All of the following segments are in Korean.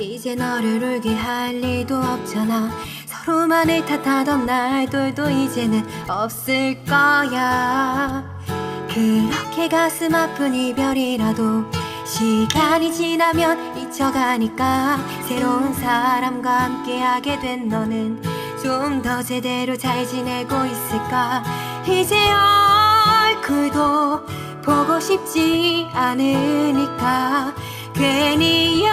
이제 너를 울게 할 일도 없잖아. 서로만을 탓하던 날들도 이제는 없을 거야. 그렇게 가슴 아픈 이별이라도 시간이 지나면 잊혀가니까 새로운 사람과 함께하게 된 너는 좀 더 제대로 잘 지내고 있을까? 이제 얼굴도 보고 싶지 않으니까 괜히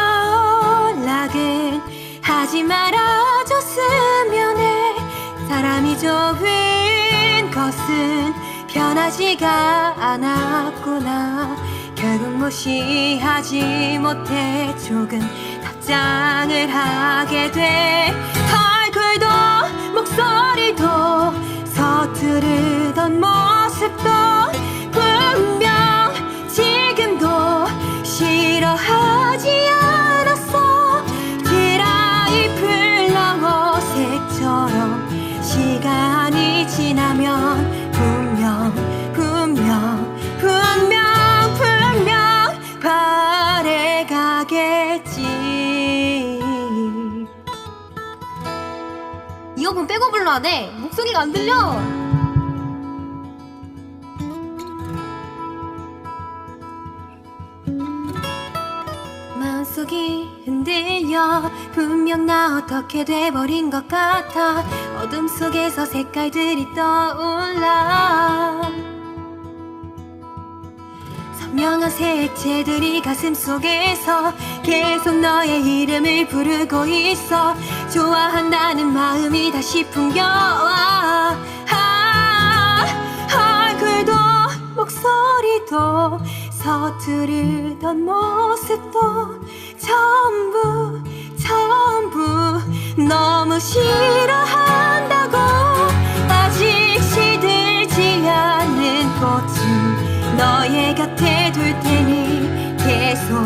연락은 하지 말아줬으면 해. 사람이 좋은 것은 변하지가 않았구나. 결국 무시하지 못해 조금 답장을 하게 돼. 얼굴도 목소리도 서투르던 모습도 분명 지금도 싫어하지 않았 지나면 분명 분명 분명 분명 바래가겠지 이거 분 빼고 불러야 돼. 목소리가 안 들려. 속이 흔들려. 분명 나 어떻게 돼버린 것 같아. 어둠 속에서 색깔들이 떠올라. 선명한 색채들이 가슴 속에서 계속 너의 이름을 부르고 있어. 좋아한다는 마음이 다시 풍겨와 목소리도 서투르던 모습도 전부 전부 너무 싫어한다고 아직 시들지 않은 꽃은 너의 곁에 둘 테니 계속